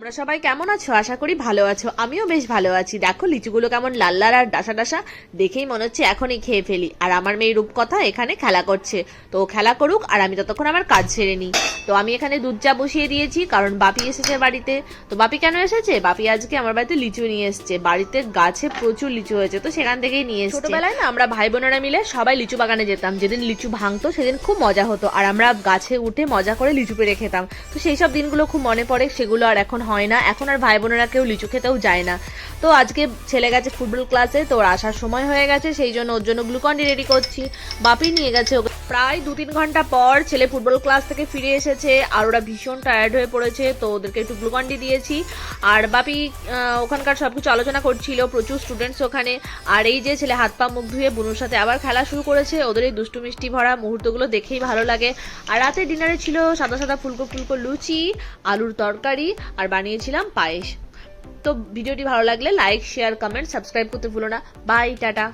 তোমরা সবাই কেমন আছো? আশা করি ভালো আছো। আমিও বেশ ভালো আছি। দেখো, লিচুগুলো কেমন লাল লাল আর ডাসা ডাসা, দেখেই মনে হচ্ছে এখনই খেয়ে ফেলি। আর আমার মেয়ে রূপকথা এখানে খেলা করছে। তো খেলা করুক আর আমি ততক্ষণ আমার কাজ সেরে নিই। তো আমি এখানে দুধ চা বসিয়ে দিয়েছি, কারণ বাপি এসেছে বাড়িতে। তো বাপি কেন এসেছে? বাপি আজকে আমার বাড়িতে লিচু নিয়ে এসেছে। বাড়িতে গাছে প্রচুর লিচু হয়েছে, তো সেখান থেকেই নিয়ে এসেছে। ছোটবেলায় না আমরা ভাই বোনেরা মিলে সবাই লিচু বাগানে যেতাম। যেদিন লিচু ভাঙতো, সেদিন খুব মজা হতো। আর আমরা গাছে উঠে মজা করে লিচু পেড়ে খেতাম। তো সেই সব দিনগুলো খুব মনে পড়ে। সেগুলো আর এখন হয় না। এখন আর ভাই বোনেরা কেউ লিচু খেতেও যায় না। তো আজকে ছেলে গেছে ফুটবল ক্লাসে, তো ওর আসার সময় হয়ে গেছে, সেই জন্য ওর জন্য গ্লুকন্ডি রেডি করছি। বাপি নিয়ে গেছে ওকে। প্রায় দু তিন ঘণ্টা পর ছেলে ফুটবল ক্লাস থেকে ফিরে এসেছে, আর ওরা ভীষণ টায়ার্ড হয়ে পড়েছে, তো ওদেরকে একটু গ্লুকন্ডি দিয়েছি। আর বাপি ওখানকার সব কিছু আলোচনা করছিল, প্রচুর স্টুডেন্টস ওখানে। আর এই যে ছেলে হাত পা মুখ ধুয়ে বুনুর সাথে আবার খেলা শুরু করেছে, ওদের এই দুষ্টু মিষ্টি ভরা মুহূর্তগুলো দেখেই ভালো লাগে। আর রাতে ডিনারে ছিল সাদা সাদা ফুলকো ফুলকো লুচি, আলুর তরকারি, আর বানিয়েছিলাম পায়েস। তো ভিডিওটি ভালো লাগলে লাইক শেয়ার কমেন্ট সাবস্ক্রাইব করতে ভুলো না। Bye tata.